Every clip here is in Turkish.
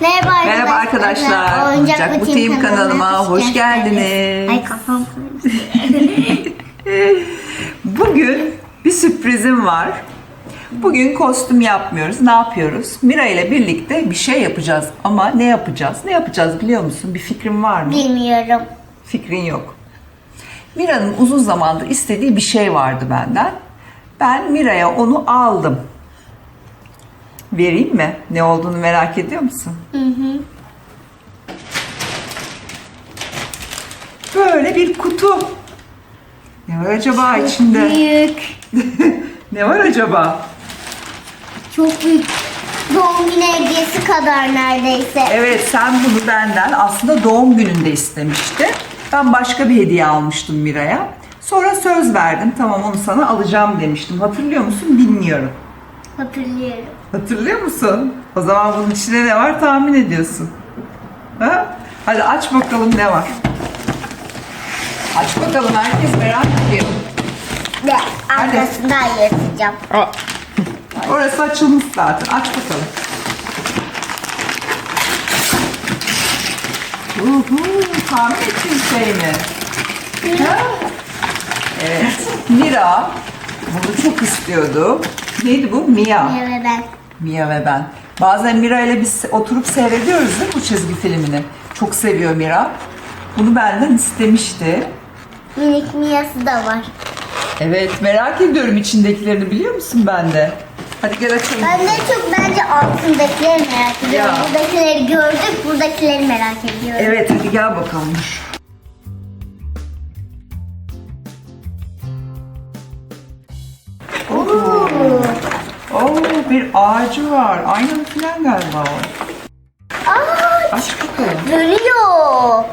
Merhaba arkadaşlar. Merhaba arkadaşlar. Oyuncak Butiğim kanalıma hoş geldiniz. Ay kafam. Bugün bir sürprizim var. Bugün kostüm yapmıyoruz. Ne yapıyoruz? Mira ile birlikte bir şey yapacağız. Ama ne yapacağız? Ne yapacağız biliyor musun? Bir fikrin var mı? Bilmiyorum. Fikrin yok. Mira'nın uzun zamandır istediği bir şey vardı benden. Ben Mira'ya onu aldım. Vereyim mi? Ne olduğunu merak ediyor musun? Hı hı. Böyle bir kutu. Ne var acaba içinde? Büyük. ne var acaba? Çok büyük. Doğum günü hediyesi kadar neredeyse. Evet sen bunu benden aslında doğum gününde istemişti. Ben başka bir hediye almıştım Mira'ya. Sonra söz verdim tamam onu sana alacağım demiştim. Hatırlıyor musun bilmiyorum. Hatırlıyorum. Hatırlıyor musun? O zaman bunun içinde ne var tahmin ediyorsun. Ha? Hadi aç bakalım ne var. Aç bakalım herkes merak ediyor. Ve arkasından yırtacağım. Orası açılmış zaten. Aç bakalım. Uhu, tahmin ettiğin şey mi? Ha? Evet. Mira bunu çok istiyordu. Neydi bu? Mia. Evet ben. Mia ve ben. Bazen Mira ile biz oturup seyrediyoruz değil mi bu çizgi filmini? Çok seviyor Mira. Bunu benden istemişti. Minik Mia'sı da var. Evet merak ediyorum içindekilerini biliyor musun ben de? Hadi gel açalım. Ben de çok bence altındakileri merak ediyorum. Ya. Buradakileri gördük, buradakileri merak ediyorum. Evet hadi gel bakalım. Bir ağacı var. Aynalı falan galiba o. Aa, Aç bakalım. dönüyor.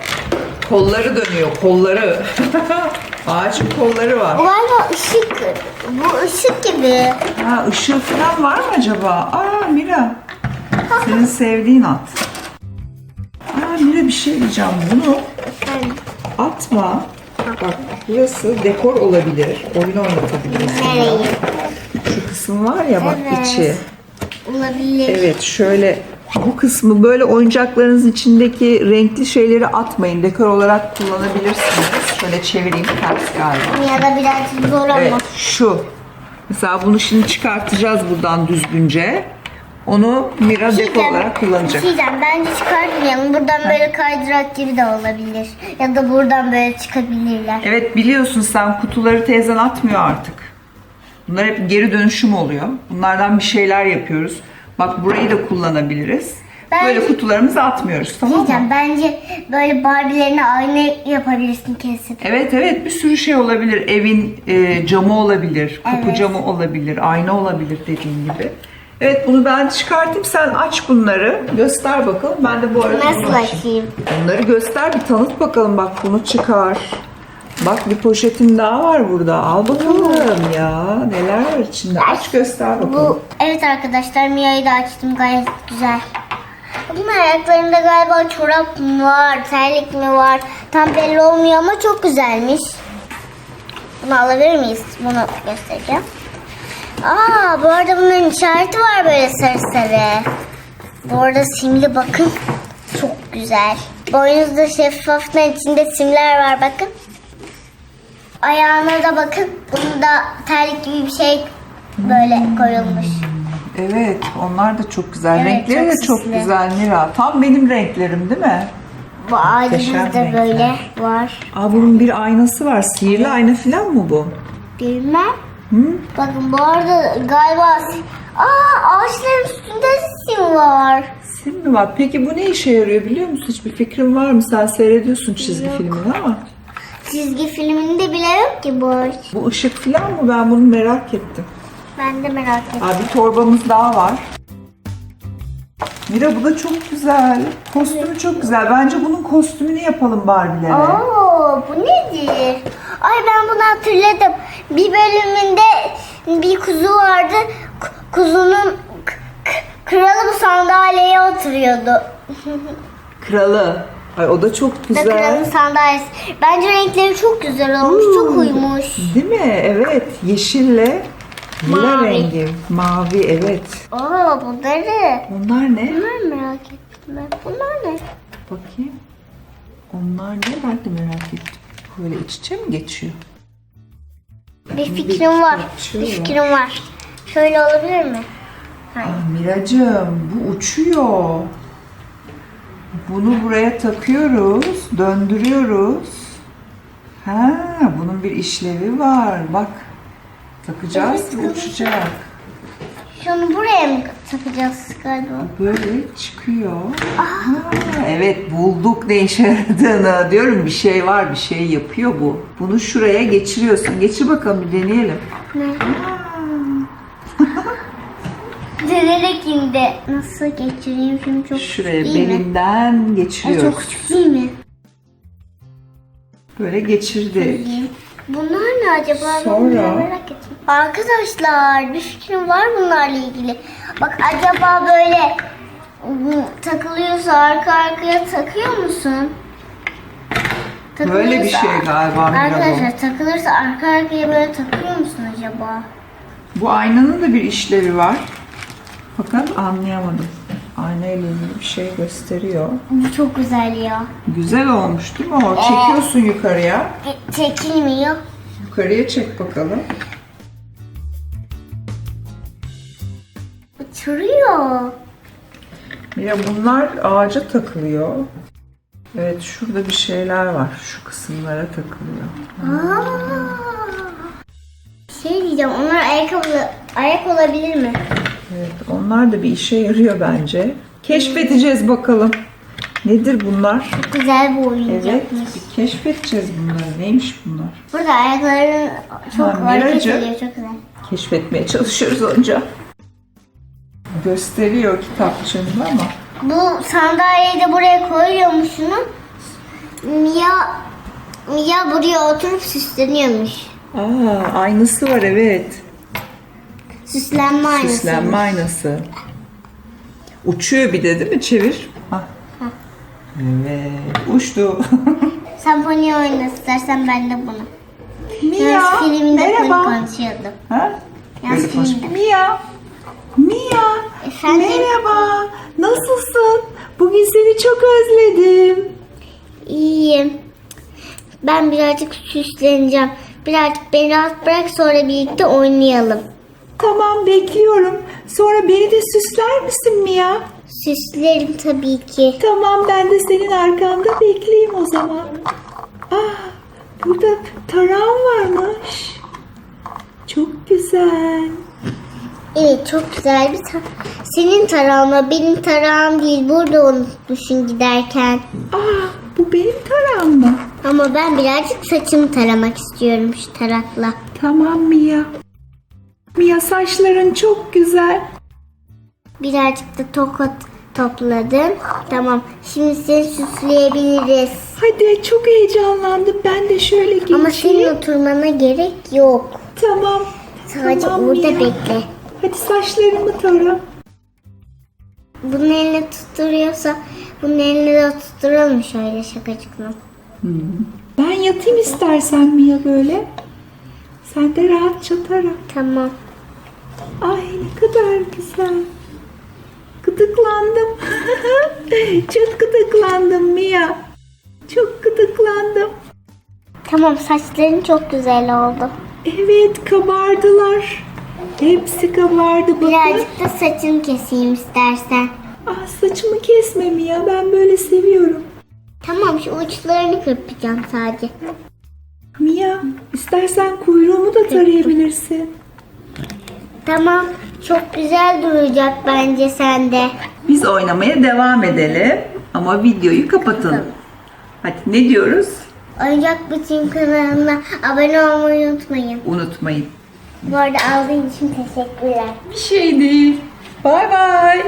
Kolları dönüyor kolları. Ağacın kolları var. Galiba ışık. Bu ışık gibi. Ha ışığı falan var mı acaba? Aa Mira. Senin sevdiğin at. Aa Mira bir şey diyeceğim. Bunu atma. Bak burası dekor olabilir. Oyun oynatabiliriz. Nereyi? Şu kısım var ya bak Evet. içi. Olabilir. Evet şöyle bu kısmı böyle oyuncaklarınızın içindeki renkli şeyleri atmayın. Dekor olarak kullanabilirsiniz. Şöyle çevireyim ters galiba. Ya da birazcık zor ama. Evet şu. Mesela bunu şimdi çıkartacağız buradan düzgünce. Onu Mira dekor olarak kullanacak. Şeyden bence çıkartmayalım. Buradan böyle kaydırak gibi de olabilir. Ya da buradan böyle çıkabilirler. Evet biliyorsun sen kutuları teyzen atmıyor artık. Bunlar hep geri dönüşüm oluyor. Bunlardan bir şeyler yapıyoruz. Bak burayı da kullanabiliriz. Ben- Böyle kutularımızı atmıyoruz tamam mı? Diyeceğim bence böyle Barbie'lerine ayna yapabilirsin kesin. Evet evet bir sürü şey olabilir. Evin e, camı olabilir, kapı Evet. camı olabilir, ayna olabilir dediğin gibi. Evet bunu ben çıkartayım sen aç bunları. Göster bakalım. Ben de bu arada Nasıl açayım? Bunları göster bir tanıt bakalım bak bunu çıkar. Bak bir poşetin daha var burada. Al bakalım ya. Neler var içinde? Aç göster bakalım. Bu evet arkadaşlar Mia'yı da açtım gayet güzel. Bunun ayaklarında galiba çorap mı var, terlik mi var? Tam belli olmuyor ama çok güzelmiş. Bunu alabilir miyiz? Bunu göstereceğim. Aa bu arada bunların işareti var böyle sarı sarı. Bu arada simli bakın. Çok güzel. Boynuzda şeffaflığın içinde simler var bakın. Ayağına da bakın. Bunda terlik gibi bir şey böyle koyulmuş. Evet onlar da çok güzel. Evet, Renkleri çok de çok süslü. güzel Mira. Tam benim renklerim değil mi? Bu ağacımız da böyle var. Aa bunun bir aynası var. Sihirli ayna falan mı bu? Bilmem. Hı? Bakın bu arada galiba... Aa ağaçların üstünde sim var. Sim mi var? Peki bu ne işe yarıyor biliyor musun? Hiçbir fikrin var mı? Sen seyrediyorsun çizgi filmini ama. Çizgi filminde bile yok ki bu ağaç. Bu ışık falan mı? Ben bunu merak ettim. Ben de merak ettim. Aa, bir torbamız daha var. Mira bu da çok güzel. Kostümü çok güzel. Bence bunun kostümünü yapalım Barbie'lere. Oo bu nedir? Ay ben bunu hatırladım. Bir bölümünde bir kuzu vardı. K- Kuzunun k- k- kralı bu sandalyeye oturuyordu. Kralı. Ay o da çok güzel. sandalyesi. Bence renkleri çok güzel olmuş. Çok uymuş. Değil mi? Evet. Yeşille lila Mavi. rengi. Mavi evet. Oo bunları. Onlar ne? Ben merak ettim. yaptılar. Bunlar ne? Bakayım. Onlar ne? Ben de merak ettim. Böyle iç içe mi geçiyor? Bir fikrim var. Bir fikrim var. Şöyle olabilir mi? Hayır. Aa, Miracım bu uçuyor. Bunu buraya takıyoruz, döndürüyoruz. Ha, bunun bir işlevi var. Bak, takacağız evet. uçacak. Şunu buraya mı takacağız galiba? Böyle çıkıyor. Ha, evet bulduk ne işe yaradığını. Diyorum bir şey var, bir şey yapıyor bu. Bunu şuraya geçiriyorsun. Geçir bakalım bir deneyelim. Ne? Denerek indi. Nasıl geçireyim şimdi çok Şuraya küçük değil mi? belinden Ay, geçiriyoruz. çok küçük değil mi? Böyle geçirdik. Bunlar ne acaba? Ben Sonra- bunları merak ettim. Arkadaşlar bir fikrim var bunlarla ilgili. Bak acaba böyle takılıyorsa arka arkaya takıyor musun? Böyle bir şey galiba. Arkadaşlar takılırsa arka arkaya böyle takıyor musun acaba? Bu aynanın da bir işlevi var. Fakat anlayamadım. Ayna ile ilgili bir şey gösteriyor. Bu çok güzel ya. Güzel olmuş değil mi o? Çekiyorsun yukarıya. E, Çekilmiyor. Yukarıya çek bakalım. Uçuruyor. Ya bunlar ağaca takılıyor. Evet şurada bir şeyler var. Şu kısımlara takılıyor. Aa. Şey diyeceğim onlar ayakkabı ayak olabilir mi? Evet onlar da bir işe yarıyor bence. Keşfedeceğiz bakalım. Nedir bunlar? Çok güzel bir Evet oyuncakmış. bir keşfedeceğiz bunları. Neymiş bunlar? Burada ayakların çok Ha, hareket ediyor çok güzel. keşfetmeye çalışıyoruz önce. Gösteriyor kitapçığında ama Bu sandalyeyi de buraya koyuyormuşsunuz. Mia Mia buraya oturup süsleniyormuş. Aa, aynısı var evet. Süslenme aynası. Süslenme aynası. Uçuyor bir de değil mi? Çevir. Hah. Evet. Uçtu. Sen pony oyna istersen ben de bunu. Mia. Yaz filminde pony Merhaba. konuşuyordum. Ha? Yaz Böyle konuş- filminde. Mia. Mia. Efendim? Merhaba. Nasılsın? Bugün seni çok özledim. İyiyim. Ben birazcık süsleneceğim. Birazcık beni rahat bırak sonra birlikte oynayalım. Tamam bekliyorum. Sonra beni de süsler misin Mia? Süslerim tabii ki. Tamam ben de senin arkanda bekleyeyim o zaman. Ah burada tarağım varmış. Çok güzel. Evet çok güzel bir tar- Senin tarağın benim tarağım değil. Burada unutmuşsun giderken. Ah bu benim tarağım mı? Ama ben birazcık saçımı taramak istiyorum şu tarakla. Tamam Mia. Mia saçların çok güzel. Birazcık da tokat topladım. Tamam. Şimdi seni süsleyebiliriz. Hadi çok heyecanlandım. Ben de şöyle geçeyim. Ama senin oturmana gerek yok. Tamam. Sadece Tamam orada Mia. bekle. Hadi saçlarımı tara. Bunun eline tutturuyorsa bunun eline de tutturalım şöyle şakacıkla. Ben yatayım istersen Mia böyle. Sen de rahatça tara. Tamam. Ay ne kadar güzel. Gıdıklandım. Çok gıdıklandım Mia. Çok gıdıklandım. Tamam saçların çok güzel oldu. Evet kabardılar. Hepsi kabardı bakın. Birazcık da saçını keseyim istersen. Ah saçımı kesme Mia ben böyle seviyorum. Tamam şu uçlarını kırpacağım sadece. Mia istersen kuyruğumu da tarayabilirsin. Tamam. Çok güzel duracak bence sende. Biz oynamaya devam edelim ama videoyu kapatalım. Hadi ne diyoruz? Oyuncak Bütün kanalına abone olmayı unutmayın. Unutmayın. Bu arada aldığın için teşekkürler. Bir şey değil. Bay bay.